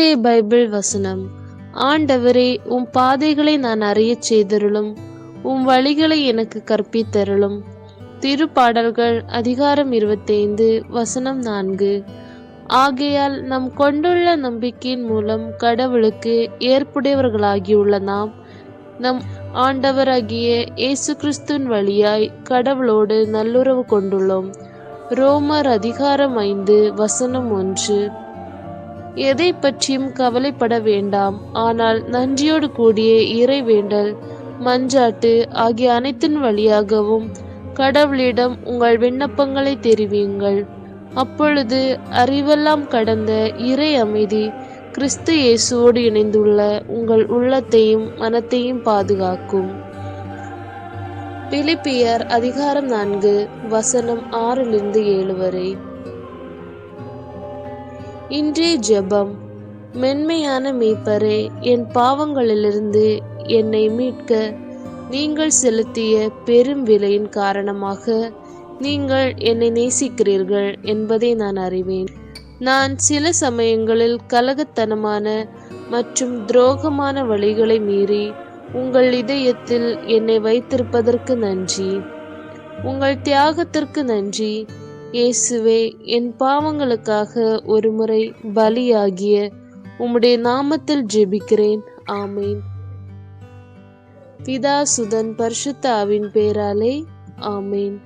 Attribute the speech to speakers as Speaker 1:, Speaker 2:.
Speaker 1: இன்றைய பைபிள் வசனம். ஆண்டவரே உம் பாதைகளை நான் அறியச் செய்தருளும். உம் வழிகளை எனக்கு கற்பித்தருளும். திருப்பாடல்கள் அதிகாரம் இருபத்தைந்து வசனம் நான்கு. ஆகையால் நம் கொண்டுள்ள நம்பிக்கையின் மூலம் கடவுளுக்கு ஏற்புடையவர்களாகியுள்ள நாம் நம் ஆண்டவராகிய இயேசு கிறிஸ்துவின் வழியாய் கடவுளோடு நல்லுறவு கொண்டுள்ளோம். ரோமர் அதிகாரம் ஐந்து வசனம் ஒன்று. எதை பற்றியும் கவலைப்பட வேண்டாம். ஆனால் நன்றியோடு கூடிய இறைவேண்டல் மஞ்சாட்டு ஆகிய அனைத்தின் வழியாகவும் கடவுளிடம் உங்கள் விண்ணப்பங்களை தெரிவியுங்கள். அப்பொழுது அறிவெல்லாம் கடந்த இறை அமைதி கிறிஸ்து இயேசுவோடு இணைந்துள்ள உங்கள் உள்ளத்தையும் மனத்தையும் பாதுகாக்கும். பிலிப்பியர் அதிகாரம் நான்கு வசனம் ஆறிலிருந்து ஏழு வரை. இன்றைய ஜெபம். மென்மையான மீட்பரே என் பாவங்களிலிருந்து என்னை மீட்க. நீங்கள் செலுத்திய பெரும் விலையின் காரணமாக நீங்கள் என்னை நேசிக்கிறீர்கள் என்பதை நான் அறிவேன். நான் சில சமயங்களில் கலகத்தனமான மற்றும் துரோகமான வழிகளை மீறி உங்கள் இதயத்தில் என்னை வைத்திருப்பதற்கு நன்றி. உங்கள் தியாகத்திற்கு நன்றி. இயேசுவே என் பாவங்களுக்காக ஒருமுறை பலியாகிய உம்முடைய நாமத்தில் ஜெபிக்கிறேன். ஆமேன். பிதா சுதன் பரிசுத்தாவின் பேராலே ஆமேன்.